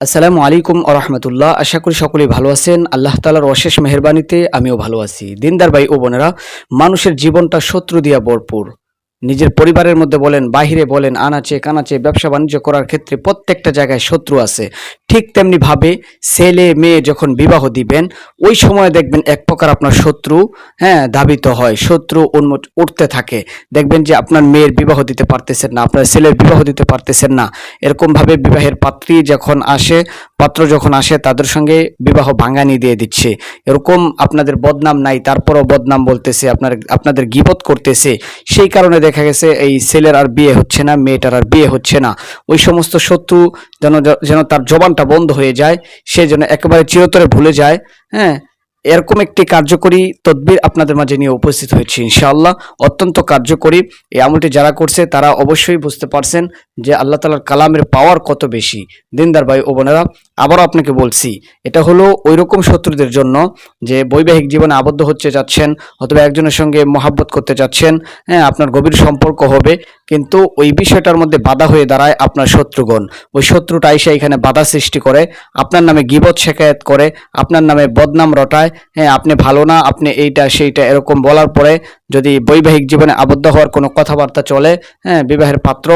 আসসালামু আলাইকুম আরহামতুল্লাহ আশা করি সকলেই ভালো আছেন। আল্লাহ তালার অশেষ মেহরবানিতে আমিও ভালো আছি। দিনদার ভাই ও বোনেরা, মানুষের জীবনটা শত্রু দিয়া ভরপুর। নিজের পরিবারের মধ্যে বলেন, বাহিরে বলেন, আনাচে কানাচে ব্যবসা বাণিজ্য করার ক্ষেত্রে প্রত্যেকটা জায়গায় শত্রু আছে। ঠিক তেমনি ভাবে ছেলে মেয়ে যখন বিবাহ দিবেন, ওই সময় দেখবেন এক প্রকার আপনার শত্রু হ্যাঁ ধাবিত হয়, শত্রু উন্মোচ উঠতে থাকে। দেখবেন যে আপনার মেয়ের বিবাহ দিতে পারতেছেন না, আপনার ছেলের বিবাহ দিতে পারতেছেন না। এরকমভাবে বিবাহের পাত্রী যখন আসে পাত্র যখন আসে, তাদের সঙ্গে বিবাহ ভাঙানি দিয়ে দিচ্ছে। এরকম আপনাদের বদনাম নাই, তারপরও বদনাম বলতেছে, আপনার, আপনাদের গিবত করতেছে। সেই কারণে দেখা গেছে, এই ছেলের আর বিয়ে হচ্ছে না, মেয়েটার আর বিয়ে হচ্ছে না। ওই সমস্ত শত্রু যেন যেন তার জবানটা বন্ধ হয়ে যায়, সে যেন একেবারে চিরতরে ভুলে যায় হ্যাঁ? এরকম একটি কার্যকরী তদবির আপনাদের মাঝে নিয়ে উপস্থিত হয়েছি, ইনশাআল্লাহ। অত্যন্ত কার্যকরী এই আমলটি যারা করছে, তারা অবশ্যই বুঝতে পারছেন যে আল্লাহ তালার কালামের পাওয়ার কত বেশি। দিনদার ভাই ও বোনেরা, আবারও আপনাকে বলছি, এটা হলো ওই রকম শত্রুদের জন্য যে বৈবাহিক জীবনে আবদ্ধ হচ্ছে যাচ্ছেন অথবা একজনের সঙ্গে মহাব্বত করতে যাচ্ছেন। হ্যাঁ আপনার গভীর সম্পর্ক হবে কিন্তু ওই বিষয়টার মধ্যে বাধা হয়ে দাঁড়ায় আপনার শত্রুগণ। ওই শত্রুটা এসে এখানে বাধা সৃষ্টি করে, আপনার নামে গিবত শেখায়ত করে, আপনার নামে বদনাম রটায় হ্যাঁ আপনি ভালো না, আপনি এইটা, সেইটা এরকম বলার পরে যদি বৈবাহিক জীবনে আবদ্ধ হওয়ার কোনো কথাবার্তা চলে হ্যাঁ বিবাহের পাত্র,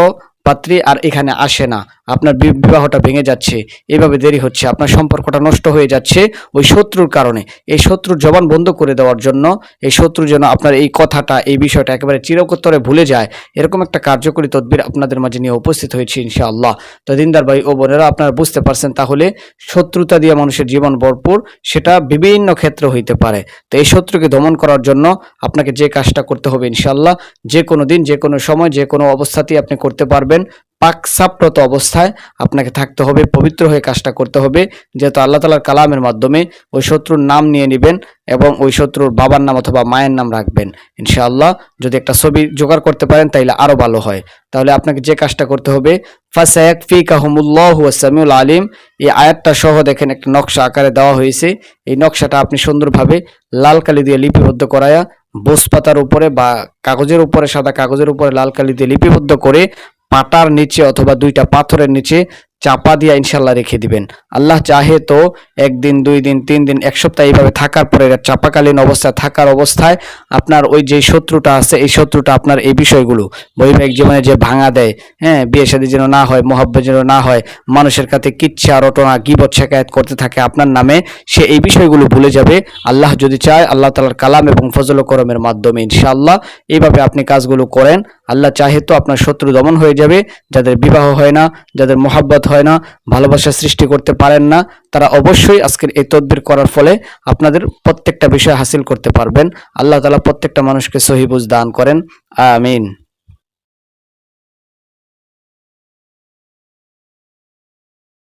পাত্রী আর এখানে আসে না। আপনার বিবাহটা ভেঙে যাচ্ছে, এভাবে দেরি হচ্ছে, আপনার সম্পর্কটা নষ্ট হয়ে যাচ্ছে ওই শত্রুর কারণে। এই শত্রুর জবান বন্ধ করে দেওয়ার জন্য, এই শত্রু যেন আপনার এই কথাটা, এই বিষয়টা একেবারে চিরকোত্তরে ভুলে যায়, এরকম একটা কার্যকরী তদবির আপনাদের মাঝে নিয়ে উপস্থিত হয়েছে ইনশাআল্লাহ। তো দিনদার ভাই ও বোনেরা, আপনারা বুঝতে পারছেন তাহলে, শত্রুতা দিয়ে মানুষের জীবন ভরপুর, সেটা বিভিন্ন ক্ষেত্রে হইতে পারে। তো এই শত্রুকে দমন করার জন্য আপনাকে যে কাজটা করতে হবে ইনশাআল্লাহ, যে কোনো দিন, যে কোনো সময়, যে কোনো অবস্থাতেই আপনি করতে পারবেন। পাকসাপ্রত অবস্থায় আপনাকে থাকতে হবে, পবিত্র হয়ে কাজটা করতে হবে। যেহেতু আল্লাহ তালার কালামের মাধ্যমে ওই শত্রুর নাম নিয়ে নেবেন এবং ওই শত্রুর বাবার নাম অথবা মায়ের নাম রাখবেন। ইনশাআল্লাহ যদি একটা ছবি জোগাড় করতে পারেন, তাইলে আরও ভালো হয়। তাহলে আপনাকে যে কাজটা করতে হবে ফাসায়াক ফি কাহমুল্লাহ সামিউল আলিম। এই আয়াতটা সহ দেখেন একটা নকশা আকারে দেওয়া হয়েছে। এই নকশাটা আপনি সুন্দরভাবে লাল কালি দিয়ে লিপিবদ্ধ করায়া বোস পাতার উপরে বা কাগজের উপরে, সাদা কাগজের উপরে লাল কালি দিয়ে লিপিবদ্ধ করে পাটার নিচে অথবা দুইটা পাথরের নিচে চাপা দিয়া ইনশাল্লাহ রেখে দিবেন। আল্লাহ চাহে তো একদিন, দুই দিন, তিন দিন, এক সপ্তাহ এইভাবে থাকার পরে চাপাকালীন অবস্থায় থাকার অবস্থায় আপনার ওই যে শত্রুটা আছে, এই শত্রুটা আপনার এই বিষয়গুলো, বৈবাহিক জীবনে যে ভাঙা দেয় হ্যাঁ বিয়ে শাদী যেন না হয়, মহাব্বত যেন না হয়, মানুষের কাছে কিচ্ছা, রটনা, গিবত শেখায়ত করতে থাকে আপনার নামে, সে এই বিষয়গুলো ভুলে যাবে। আল্লাহ যদি চায়, আল্লাহ তালার কালাম এবং ফজল করমের মাধ্যমে ইনশাআল্লাহ এইভাবে আপনি কাজগুলো করেন। আল্লাহ চাহে তো আপনার শত্রু দমন হয়ে যাবে, যাদের বিবাহ হয় না, যাদের মোহাব্বত হয় না, ভালোবাসা সৃষ্টি করতে পারেন না, তারা অবশ্যই আজকের এই তদবির করার ফলে আপনাদের প্রত্যেকটা বিষয় হাসিল করতে পারবেন। আল্লাহ তালা প্রত্যেকটা মানুষকে সহিবুজ দান করেন। আমিন।